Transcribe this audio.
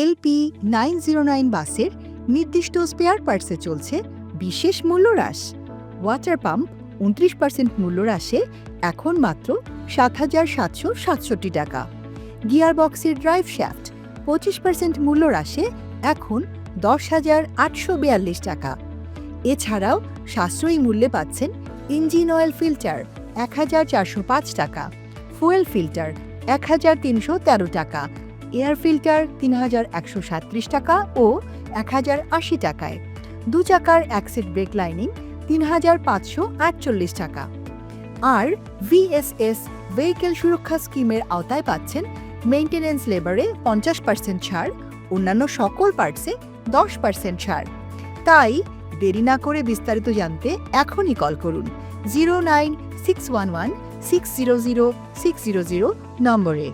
LP nine zero nine বাসের নির্দিষ্ট spare পার্টসে চলছে বিশেষ মূল্য হ্রাস। ওয়াটার পাম্প উনত্রিশ পার্সেন্ট মূল্য হ্রাসে এখন মাত্র সাত হাজার সাতশো সাতষট্টি টাকা। গিয়ার বক্সের ড্রাইভ শ্যাফট পঁচিশ পার্সেন্ট মূল্য হ্রাসে এখন দশ হাজার আটশো বিয়াল্লিশ টাকা। এছাড়াও সাশ্রয়ী মূল্যে পাচ্ছেন ইঞ্জিন অয়েল ফিল্টার এক হাজার চারশো পাঁচ টাকা ফুয়েল ফিল্টার এক হাজার তিনশো তেরো টাকা এয়ার ফিল্টার তিন হাজার একশো টাকা ও এক হাজার আশি টাকায়। দু চাকার অ্যাক্সিড ব্রেক লাইনিং তিন হাজার পাঁচশো আটচল্লিশ টাকা। আর ভিএসএস ভেহিকেল সুরক্ষা স্কিমের আওতায় পাচ্ছেন মেইনটেনেন্স লেবারে পঞ্চাশ পার্সেন্ট ছাড়, অন্যান্য সকল পার্টসে দশ পার্সেন্ট ছাড়। তাই দেরি না করে বিস্তারিত জানতে এখনই কল করুন zero nine six one one six zero zero six zero zero নম্বরে।